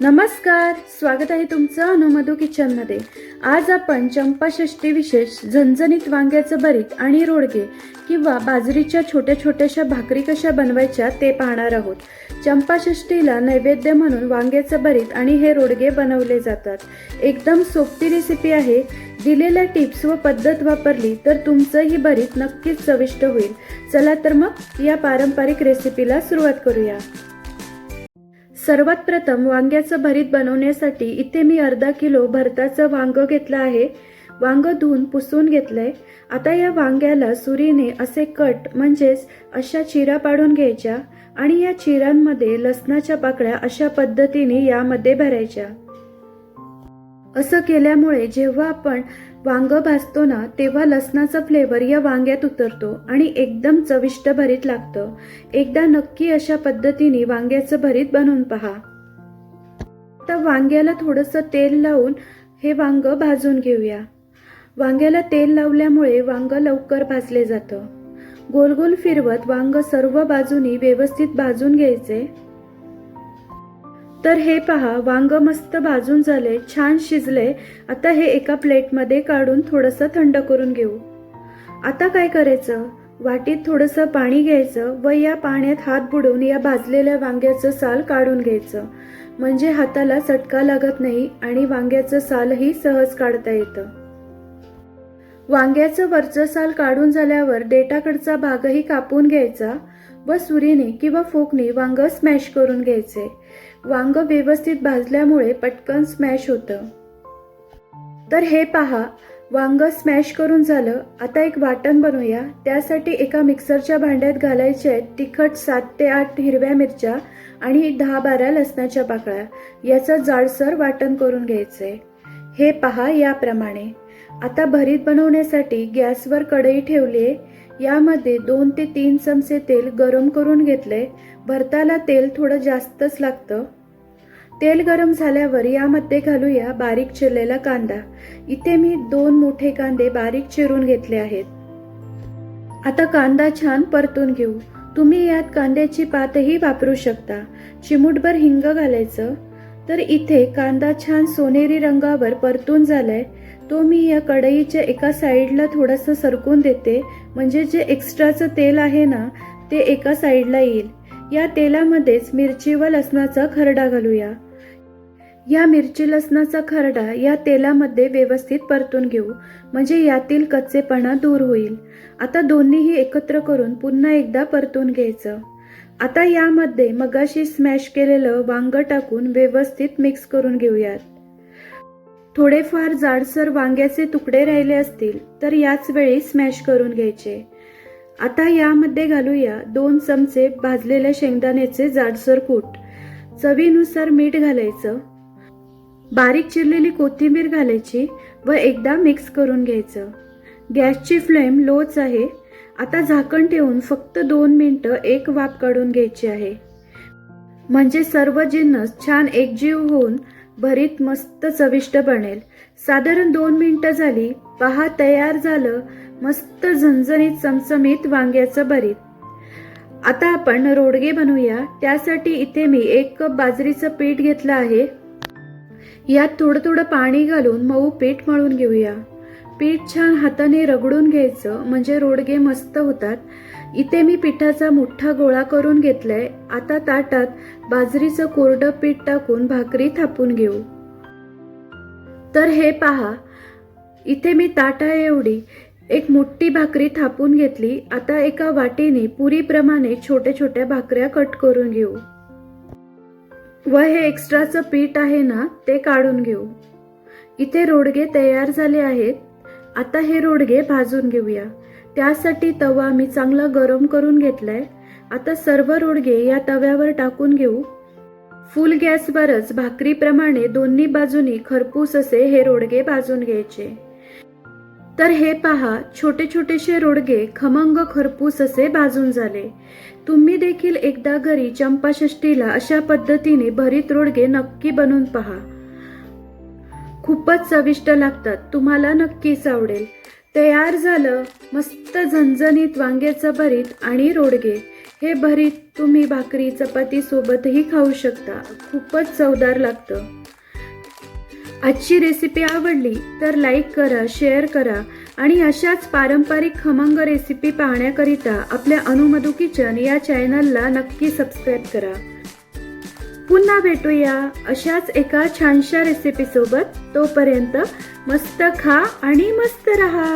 नमस्कार स्वागत आहे तुमचं अनुमधू किचनमध्ये. आज आपण चंपाषष्टी विशेष झणझणीत वांग्याचं भरीत आणि रोडगे किंवा बाजरीच्या छोट्या छोट्याशा भाकरी कशा बनवायच्या ते पाहणार आहोत. चंपाषष्टीला नैवेद्य म्हणून वांग्याचं भरीत आणि हे रोडगे बनवले जातात. एकदम सोपी रेसिपी आहे. दिलेल्या टिप्स व पद्धत वापरली तर तुमचं ही भरीत नक्कीच चविष्ट होईल. चला तर मग या पारंपरिक रेसिपीला सुरुवात करूया. सर्वात प्रथम वांग्याचं भरीत बनवण्यासाठी इथे मी अर्धा किलो भरताचं वांग घेतलं आहे. वांग धुवून पुसून घेतलंय. आता या वांग्याला सुरीने असे कट म्हणजेच अशा चिरा पाडून घ्यायच्या आणि या चिरांमध्ये लसणाच्या पाकळ्या अशा पद्धतीने यामध्ये भरायच्या. असं केल्यामुळे जेव्हा आपण वांग भाजतो ना तेव्हा लसणाचा फ्लेवर या वांग्यात उतरतो आणि एकदम चविष्ट भरीत लागतं. एकदा नक्की अशा पद्धतीने वांग्याचं भरीत बनवून पहा. आता वांग्याला थोडंसं तेल लावून हे वांग भाजून घेऊया. वांग्याला तेल लावल्यामुळे वांग लवकर भाजले जातं. गोल गोल फिरवत वांग सर्व बाजूनी व्यवस्थित भाजून घ्यायचे. तर हे पहा वांग मस्त भाजून झाले छान शिजले. आता हे एका प्लेटमध्ये काढून थोडंसं थंड करून घेऊ. आता काय करायचं? वाटीत थोडंसं पाणी घ्यायचं व या पाण्यात हात बुडवून या भाजलेल्या वांग्याचं साल काढून घ्यायचं. म्हणजे हाताला चटका लागत नाही आणि वांग्याचं सालही सहज काढता येतं. वांग्याचं वरचं साल काढून झाल्यावर देठाकडचा भागही कापून घ्यायचा व सुरीने किंवा फोकने वांग स्मॅश करून घ्यायचे. वांग व्यवस्थित भाजल्यामुळे पटकन स्मॅश होतं. तर हे पहा वांग स्मॅश करून झालं आता एक वाटण बनवूया. त्यासाठी एका मिक्सरच्या भांड्यात घालायचे आहेत तिखट सात ते आठ हिरव्या मिरच्या आणि दहा बारा लसणाच्या पाकळ्या. याचं जाडसर वाटण करून घ्यायचे. हे पहा याप्रमाणे. आता भरीत बनवण्यासाठी गॅसवर कढई ठेवली आहे. यामध्ये दोन ते तीन चमचे तेल गरम करून घेतले. भरताला तेल थोडं जास्तच लागतं. तेल गरम झाल्यावर यामध्ये घालूया बारीक चिरलेला कांदा. इथे मी दोन मोठे कांदे बारीक चिरून घेतले आहेत. आता कांदा छान परतून घेऊ. तुम्ही यात कांद्याची पातही वापरू शकता. चिमूटभर हिंग घालायचं. तर इथे कांदा छान सोनेरी रंगावर परतून झालाय. तो मी या कढईच्या एका साईडला थोडंसं सरकून देते. म्हणजे जे एक्स्ट्राचं तेल आहे ना ते एका साईडला येईल. या तेलामध्येच मिरची व लसणाचा खरडा घालूया. या मिरची लसणाचा खरडा या तेलामध्ये व्यवस्थित परतून घेऊ. म्हणजे यातील कच्चेपणा दूर होईल. आता दोन्हीही एकत्र करून पुन्हा एकदा परतून घ्यायचं. आता यामध्ये मगाशी स्मॅश केलेलं वांग टाकून व्यवस्थित मिक्स करून घेऊयात. थोडेफार जाडसर वांग्याचे तुकडे राहिले असतील तर याच वेळी स्मॅश करून घ्यायचे. आता यामध्ये घालूया दोन चमचे भाजलेल्या शेंगदाण्याचे जाडसर कूट. चवीनुसार मीठ घालायचं. बारीक चिरलेली कोथिंबीर घालायची व एकदा मिक्स करून घ्यायचं. गॅसची फ्लेम लोच आहे आता झाकण ठेवून फक्त दोन मिनटं एक वाफ काढून घ्यायची आहे. म्हणजे सर्व जिन्नस छान एकजीव होऊन भरीत मस्त चविष्ट बनेल. साधारण दोन मिनटं झाली पहा तयार झालं मस्त झणझणीत चमचमीत वांग्याचं भरीत. आता आपण रोडगे बनवूया. त्यासाठी इथे मी एक कप बाजरीचं पीठ घेतलं आहे. यात थोडं थोडं पाणी घालून मऊ पीठ मळून घेऊया. पीठ छान हाताने रगडून घ्यायचं म्हणजे रोडगे मस्त होतात. इथे मी पिठाचा मोठा गोळा करून घेतलाय. आता ताटात बाजरीचं कोरडं पीठ टाकून भाकरी थापून घेऊ. तर हे पहा इथे मी ताटा एवढी. एक मोठी भाकरी थापून घेतली. आता एका वाटीने पुरीप्रमाणे छोट्या छोट्या भाकऱ्या कट करून घेऊ. व हे एक्स्ट्राचं पीठ आहे ना ते काढून घेऊ. इथे रोडगे तयार झाले आहेत. आता हे रोडगे भाजून घेऊया. त्यासाठी तवा मी चांगला गरम करून घेतलाय. आता सर्व रोडगे या तव्यावर टाकून घेऊ. फुल गॅसवरच भाकरीप्रमाणे दोन्ही बाजूनी खरपूस असे हे रोडगे भाजून घ्यायचे. तर हे पहा छोटे छोटेसे रोडगे खमंग खरपूस असे भाजून झाले. तुम्ही देखील एकदा घरी चंपाषष्टीला अशा पद्धतीने भरीत रोडगे नक्की बनवून पहा. खूपच चविष्ट लागतात. तुम्हाला नक्कीच आवडेल. तयार झालं मस्त झणझणीत वांग्याचं भरीत आणि रोडगे. हे भरीत तुम्ही भाकरी चपातीसोबतही खाऊ शकता. खूपच चवदार लागतं. आजची रेसिपी आवडली तर लाईक करा शेअर करा आणि अशाच पारंपरिक खमंग रेसिपी पाहण्याकरिता आपल्या अनुमधू किचन या चॅनलला नक्की सबस्क्राईब करा. पुन्हा भेटूया अशाच एका छानशा रेसिपीसोबत तोपर्यंत मस्त खा आणि मस्त रहा.